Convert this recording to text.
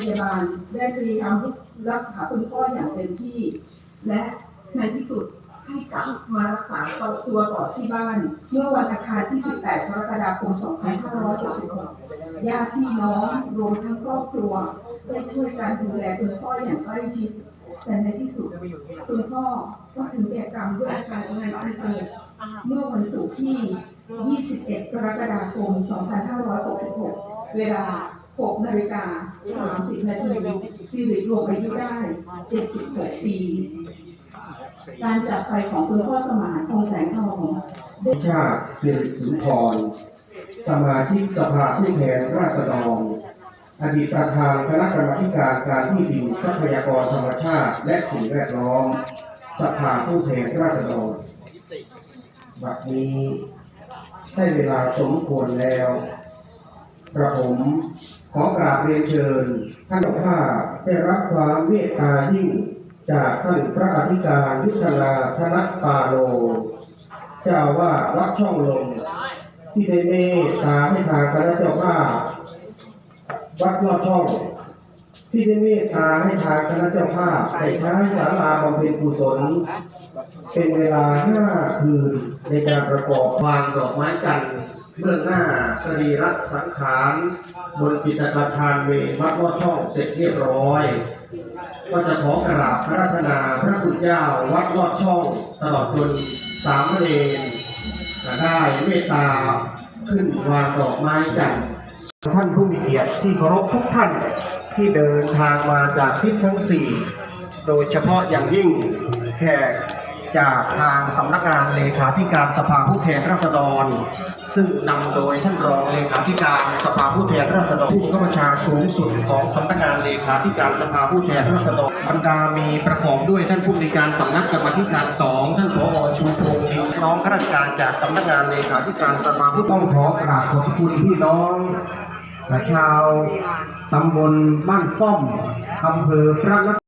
พยาบาลได้พยายามรักษาคุณพ่ออย่างเต็มที่ และในที่สุดให้กลับมารักษาตัวต่อที่บ้าน เมื่อวันอังคารที่ 18 กรกฎาคม 2566ญาติพี่น้องรวมทั้งครอบครัวได้ช่วยกันดูแลคุณพ่ออย่างใกล้ชิดแต่ในที่สุดคุณพ่อก็ถึงแก่กรรมด้วยอาการงานอันเกิดเมื่อวันศุกร์ที่ 21 กรกฎาคม 2566 เวลา 6นาฬิกา30นาทีสิริรวมอายุได้76ปี การจากไปของคุณพ่อสมานคงแสงทองชาติสิริสุนทร สมาชิกสภาผู้แทนราษฎรอดีตประธานคณะกรรมการการที่ดินทรัพยากรธรรมชาติและสิ่งแวดล้อมสภาผู้แทนราษฎรบัดนี้ได้เวลาสมควรแล้ว กระผมขอกราบเรียนเชิญ ท่านข้าได้รับความเมตตายิ่ง จากท่านพระอธิการยุทธนาธนปาโล เจ้าว่าวัดช่องลมที่ได้เมตตาให้ทางคณะเจ้าภาพวัดยอดช่อง ที่ได้เมตตาให้ทางคณะเจ้าภาพได้ใช้ศาลาบำเพ็ญกุศลเป็นเวลาห้าคืนในการประกอบวางดอกไม้จันทร์เบื้องหน้าสรีระสังขารบนปิตกทานเววัดลอดช่องเสร็จเรียบร้อย ก็จะขอกราบพระราชนาพระคุณเจ้าวัดลอดช่องตลอดจนสามเณรจะได้เมตตาขึ้นวางดอกไม้จันทร์ ท่านผู้มีเกียรติที่เคารพทุกท่านที่เดินทางมาจากทิศทั้งสี่โดยเฉพาะอย่างยิ่งแขกจากทางสำนักงานเลขาธิการสภาผู้แทนราษฎร ซึ่งนำโดยท่านรองเลขาธิการสภาผู้แทนราษฎรผู้ข้าราชการสูงสุดของสำนักงานเลขาธิการสภาผู้แทนราษฎรบรรดามีประกอบด้วยท่านผู้ในการสำนักกรรมธิการสองท่านผอชูพงศ์น้องข้าราชการจากสำนักงานเลขาธิการสภาผู้ต้องขอกราบขอบคุณพี่น้องและ ชาวตำบลบ้านป้อมอำเภอพระน